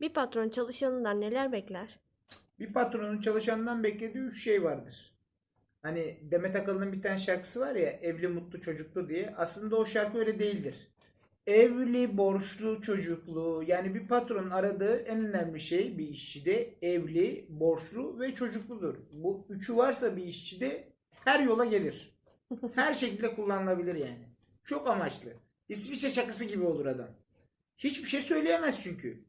Bir patron çalışanından neler bekler? Bir patronun çalışandan beklediği üç şey vardır. Hani Demet Akalın'ın bir tane şarkısı var ya evli mutlu çocuklu diye. Aslında o şarkı öyle değildir. Evli, borçlu, çocuklu. Yani bir patronun aradığı en önemli şey bir işçide evli, borçlu ve çocukludur. Bu üçü varsa bir işçide her yola gelir. Her şekilde kullanılabilir yani. Çok amaçlı. İsviçre çakısı gibi olur adam. Hiçbir şey söyleyemez çünkü.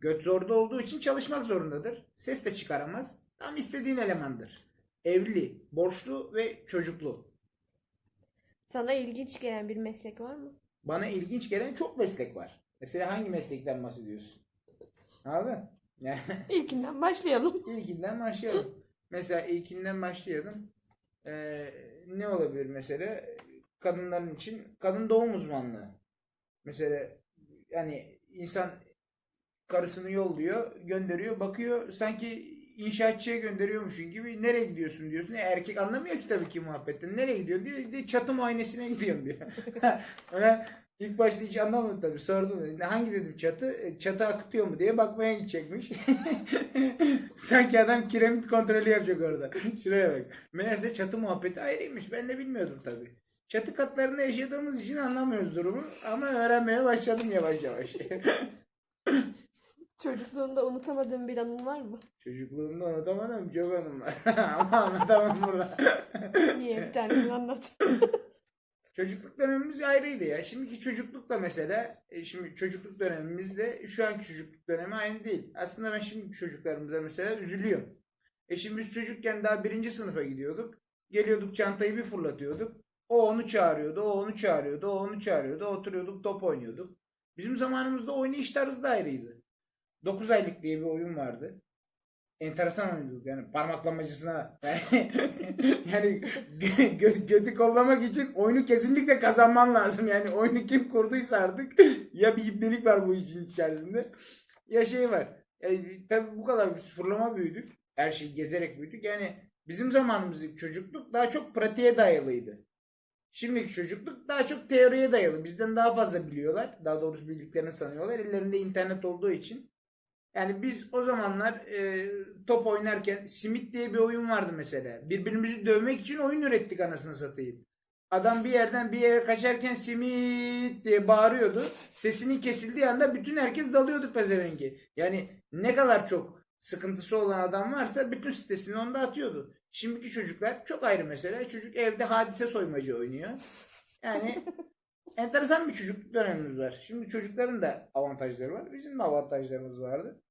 Göt zorda olduğu için çalışmak zorundadır. Ses de çıkaramaz. Tam istediğin elemandır. Evli, borçlu ve çocuklu. Sana ilginç gelen bir meslek var mı? Bana ilginç gelen çok meslek var. Mesela hangi meslekten bahsediyorsun? Anladın? Yani İlkinden başlayalım. ilkinden başlayalım. Mesela ilkinden başlayalım. Ee, ne olabilir mesela? Kadınların için kadın doğum uzmanlığı. Mesela yani insan karısını yolluyor, gönderiyor, bakıyor sanki inşaatçıya gönderiyormuşsun gibi nereye gidiyorsun diyorsun. E, erkek anlamıyor ki tabii ki muhabbetten. Nereye gidiyor diyor. De, çatı muayenesine gidiyorum diyor. Öyle ilk başta hiç anlamadım tabii. Sordum. Hangi dedim çatı? E, Çatı akıtıyor mu diye bakmaya gidecekmiş. Sanki adam kiremit kontrolü yapacak orada. Şuraya bak. Meğerse çatı muhabbeti ayrıymış. Ben de bilmiyordum tabii. Çatı katlarında yaşadığımız için anlamıyoruz durumu. Ama öğrenmeye başladım yavaş yavaş. Çocukluğunda unutamadığın bir anın var mı? Çocukluğumda unutamadım çok anım var. Ama anlatamam burada. Niye bir tanesini anlat. çocukluk dönemimiz ayrıydı ya. Şimdiki çocuklukla mesela, e, şimdi çocukluk dönemimizle şu anki çocukluk dönemi aynı değil. Aslında ben şimdiki çocuklarımıza mesela üzülüyorum. E şimdi biz çocukken daha birinci sınıfa gidiyorduk. Geliyorduk çantayı bir fırlatıyorduk. O onu çağırıyordu, o onu çağırıyordu, o onu çağırıyordu. Oturuyorduk top oynuyorduk. Bizim zamanımızda oynayış tarzı da ayrıydı. 9 aylık diye bir oyun vardı. Enteresan oynuyorduk yani parmaklamacısına yani, yani gö- gö- götü kollamak için oyunu kesinlikle kazanman lazım. Yani oyunu kim kurduysa artık ya bir ibnelik var bu işin içerisinde ya şey var. Yani, tabii bu kadar biz fırlama büyüdük. Her şeyi gezerek büyüdük. Yani bizim zamanımızdaki çocukluk daha çok pratiğe dayalıydı. Şimdiki çocukluk daha çok teoriye dayalı. Bizden daha fazla biliyorlar. Daha doğrusu bildiklerini sanıyorlar. Ellerinde internet olduğu için. Yani biz o zamanlar e, top oynarken simit diye bir oyun vardı mesela. Birbirimizi dövmek için oyun ürettik anasını satayım. Adam bir yerden bir yere kaçarken simit diye bağırıyordu. Sesinin kesildiği anda bütün herkes dalıyordu pezevenge. Yani ne kadar çok sıkıntısı olan adam varsa bütün sitesini onda atıyordu. Şimdiki çocuklar çok ayrı mesela. Çocuk evde hadise soymacı oynuyor. Yani enteresan bir çocukluk dönemimiz var. Şimdi çocukların da avantajları var. Bizim de avantajlarımız vardı.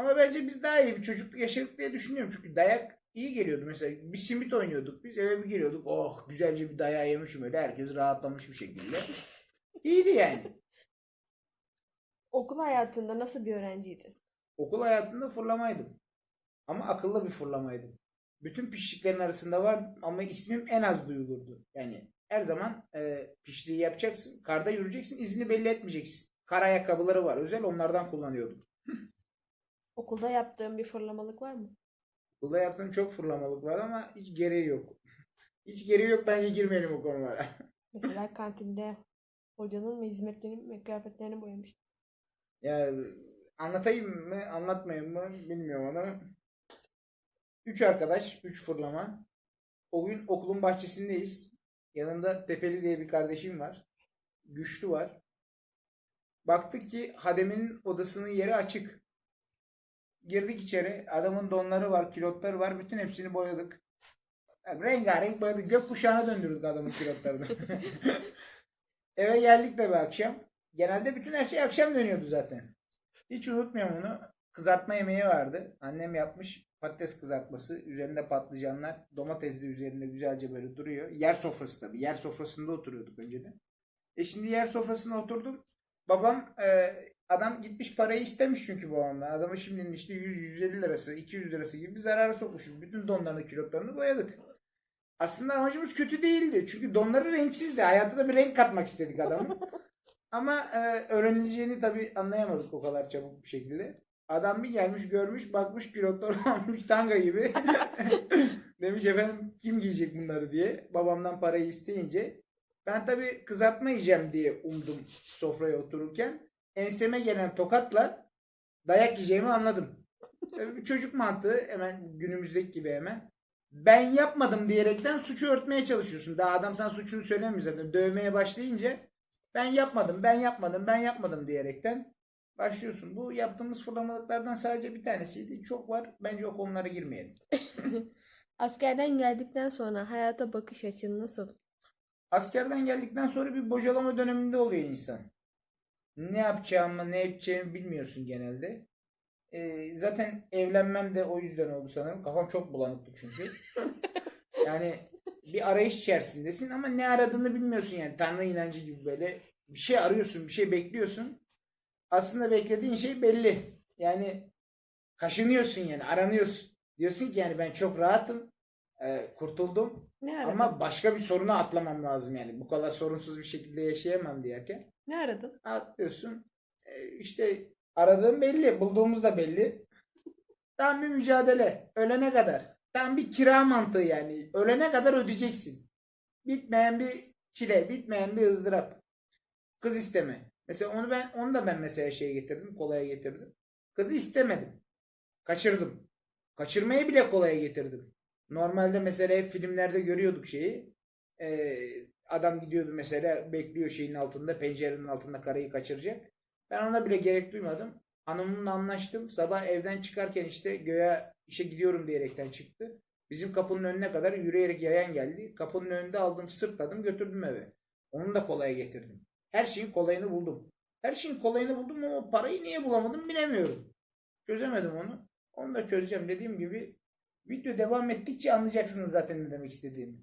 Ama bence biz daha iyi bir çocukluk yaşadık diye düşünüyorum. Çünkü dayak iyi geliyordu. Mesela bir simit oynuyorduk. Biz eve bir geliyorduk. Oh güzelce bir dayağı yemişim öyle. Herkes rahatlamış bir şekilde. İyiydi yani. Okul hayatında nasıl bir öğrenciydin? Okul hayatında fırlamaydım. Ama akıllı bir fırlamaydım. Bütün pişliklerin arasında vardım ama ismim en az duyulurdu. Yani her zaman e, pişliği yapacaksın. Karda yürüyeceksin. izini belli etmeyeceksin. Kar ayakkabıları var. Özel onlardan kullanıyordum. Okulda yaptığın bir fırlamalık var mı? Okulda yaptığım çok fırlamalık var ama hiç gereği yok. Hiç gereği yok bence girmeyelim o konulara. Mesela kantinde hocanın mı hizmetlerini mi kıyafetlerini boyamıştın. Ya anlatayım mı anlatmayayım mı bilmiyorum ama. Üç arkadaş, üç fırlama. O gün okulun bahçesindeyiz. Yanında Tepeli diye bir kardeşim var. Güçlü var. Baktık ki Hademe'nin odasının yeri açık. Girdik içeri. Adamın donları var, kilotları var. Bütün hepsini boyadık. Ya, rengarenk boyadık. Gökkuşağına döndürdük adamın kilotlarını. Eve geldik de bir akşam. Genelde bütün her şey akşam dönüyordu zaten. Hiç unutmuyorum onu. Kızartma yemeği vardı. Annem yapmış patates kızartması. Üzerinde patlıcanlar. Domates de üzerinde güzelce böyle duruyor. Yer sofrası tabii. Yer sofrasında oturuyorduk önceden. E şimdi yer sofrasına oturdum. Babam e, adam gitmiş parayı istemiş çünkü babamdan. Adamı şimdi işte 100-150 lirası 200 lirası gibi bir zarara sokmuşum. Bütün donlarını kilotlarını boyadık. Aslında amacımız kötü değildi. Çünkü donları renksizdi. Hayatına bir renk katmak istedik adamın. Ama e, öğrenileceğini tabii anlayamadık o kadar çabuk bir şekilde. Adam bir gelmiş görmüş bakmış pilotlar olmuş tanga gibi. Demiş efendim kim giyecek bunları diye. Babamdan parayı isteyince. Ben tabii kızartma yiyeceğim diye umdum sofraya otururken. Enseme gelen tokatla dayak yiyeceğimi anladım. Tabii bir çocuk mantığı hemen günümüzdeki gibi hemen. Ben yapmadım diyerekten suçu örtmeye çalışıyorsun. Daha adam sana suçunu söylemiyor zaten. Dövmeye başlayınca ben yapmadım, ben yapmadım, ben yapmadım diyerekten başlıyorsun. Bu yaptığımız fırlamalıklardan sadece bir tanesiydi. Çok var. Bence o konulara girmeyelim. Askerden geldikten sonra hayata bakış açın nasıl? Askerden geldikten sonra bir bocalama döneminde oluyor insan. Ne yapacağımı, ne edeceğimi bilmiyorsun genelde. Ee, zaten evlenmem de o yüzden oldu sanırım. Kafam çok bulanıktı çünkü. Yani bir arayış içerisindesin ama ne aradığını bilmiyorsun yani. Tanrı inancı gibi böyle bir şey arıyorsun, bir şey bekliyorsun. Aslında beklediğin şey belli. Yani kaşınıyorsun yani, aranıyorsun. Diyorsun ki yani ben çok rahatım, e, kurtuldum. Ne aradın? Ama başka bir soruna atlamam lazım yani. Bu kadar sorunsuz bir şekilde yaşayamam diyerken. Ne aradın? Atlıyorsun. E, işte aradığım belli. Bulduğumuz da belli. Tam bir mücadele. Ölene kadar. Tam bir kira mantığı yani. Ölene kadar ödeyeceksin. Bitmeyen bir çile. Bitmeyen bir ızdırap. Kız isteme. Mesela onu ben onu da ben mesela şeye getirdim. Kolaya getirdim. Kızı istemedim. Kaçırdım. Kaçırmayı bile kolaya getirdim. Normalde mesela hep filmlerde görüyorduk şeyi. Ee, adam gidiyordu mesela bekliyor şeyin altında pencerenin altında karıyı kaçıracak. Ben ona bile gerek duymadım. Hanımımla anlaştım. Sabah evden çıkarken işte göğe işe gidiyorum diyerekten çıktı. Bizim kapının önüne kadar yürüyerek yayan geldi. Kapının önünde aldım sırtladım götürdüm eve. Onu da kolaya getirdim. Her şeyin kolayını buldum. Her şeyin kolayını buldum ama parayı niye bulamadım bilemiyorum. Çözemedim onu. Onu da çözeceğim. Dediğim gibi video devam ettikçe anlayacaksınız zaten ne demek istediğimi.